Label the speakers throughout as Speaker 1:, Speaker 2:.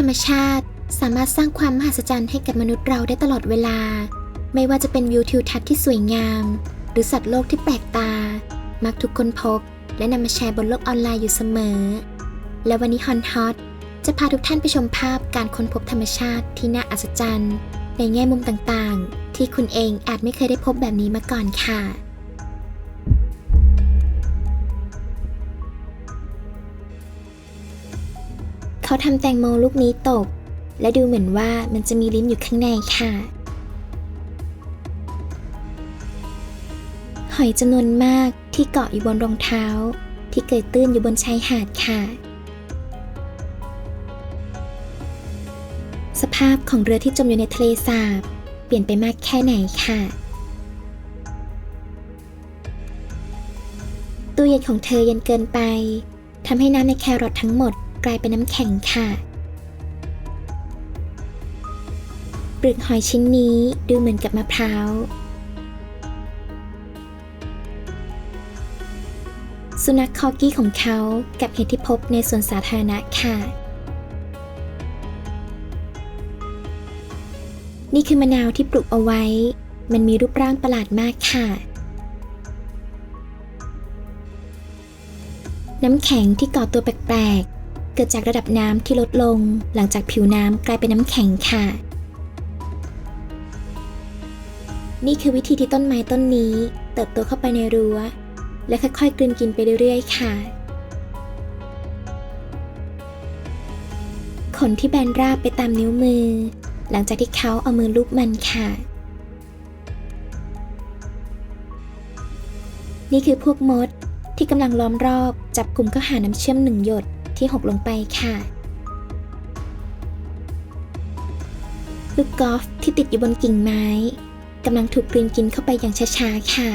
Speaker 1: ธรรมชาติ สามารถสร้างความมหัศจรรย์ให้กับมนุษย์เราได้ตลอดเวลา ไม่ว่าจะเป็นวิวทิวทัศน์ที่สวยงาม หรือสัตว์โลกที่แปลกตา มักถูกค้นพบ และนำมาแชร์บนโลกออนไลน์อยู่เสมอ และวันนี้ฮอนฮอตจะพาทุกท่านไปชมภาพการค้นพบธรรมชาติที่น่าอัศจรรย์ ในแง่มุมต่างๆ ที่คุณเองอาจไม่เคยได้พบแบบนี้มาก่อนค่ะ เขาทำแตงโมลูกนี้ตก และดูเหมือนว่ามันจะมีลิ้นอยู่ข้างในค่ะ หอยจำนวนมากที่เกาะอยู่บนรองเท้า ที่เกยตื้นอยู่บนชายหาดค่ะ สภาพของเรือที่จมอยู่ในทะเลสาบ เปลี่ยนไปมากแค่ไหนค่ะตู้เย็นของเธอเย็นเกินไปทำให้น้ำในแครอททั้งหมด กลายเป็นน้ำแข็งค่ะเปลือกหอยชิ้นนี้ดูเหมือนกับมะพร้าว สุนัขคอกี้ของเขากับเห็ดที่พบในสวนสาธารณะค่ะ นี่คือมะนาวที่ปลูกเอาไว้ มันมีรูปร่างประหลาดมากค่ะ น้ำแข็งที่ก่อตัวแปลกๆ กิดจากระดับน้ำที่ลดลง หลังจากผิวน้ำกลายเป็นน้ำแข็งค่ะ นี่คือวิธีที่ต้นไม้ต้นนี้ เติบโตเข้าไปในรั้ว และค่อยๆกลืนกินไปเรื่อยๆ ค่ะ ขนที่แบนราบไปตามนิ้วมือ หลังจากที่เขาเอามือลูบมันค่ะนี่คือพวกมดที่กำลังล้อมรอบจับกลุ่มเข้าหาน้ำเชื่อมหนึ่งหยด ที่หกลงไปค่ะ ลูกกอล์ฟที่ติดอยู่บนกิ่งไม้กำลังถูกกลืนกินเข้าไปอย่างช้าๆ ค่ะ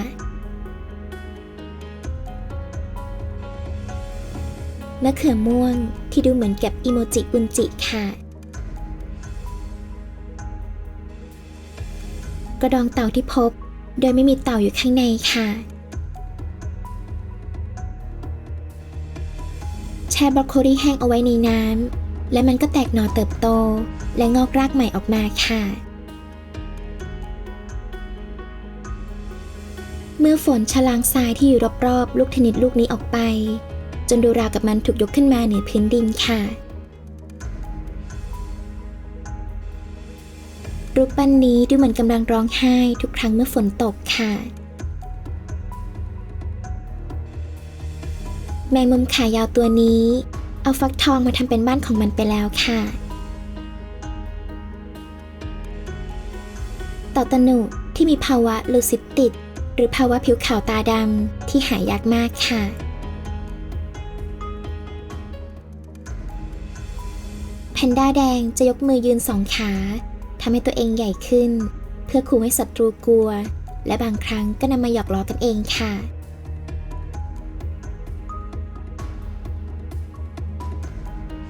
Speaker 1: มะเขือม่วงที่ดูเหมือนกับอีโมจิอุนจิค่ะ กระดองเต่าที่พบ โดยไม่มีเต่าอยู่ข้างในค่ะ แช่บรอกโคลีแห้งเอาไว้ในน้ำและมันก็แตกหน่อเติบโต และงอกรากใหม่ออกมาค่ะ เมื่อฝนชะลางทรายที่อยู่รอบๆลูกเทนนิสลูกนี้ออกไป จนดูราวกับมันถูกยกขึ้นมาเหนือพื้นดินค่ะรูปปั้นนี้ดูเหมือนกำลังร้องไห้ทุกครั้งเมื่อฝนตกค่ะ แมงมุมขายาวตัวนี้ เอาฟักทองมาทำเป็นบ้านของมันไปแล้วค่ะ เต่าตะหนุที่มีภาวะลูซิติด หรือภาวะผิวขาวตาดำที่หายากมากค่ะ แพนด้าแดงจะยกมือยืนสองขาทำให้ตัวเองใหญ่ขึ้น เพื่อขู่ให้ศัตรูกลัว และบางครั้งก็นำมาหยอกล้อกันเองค่ะ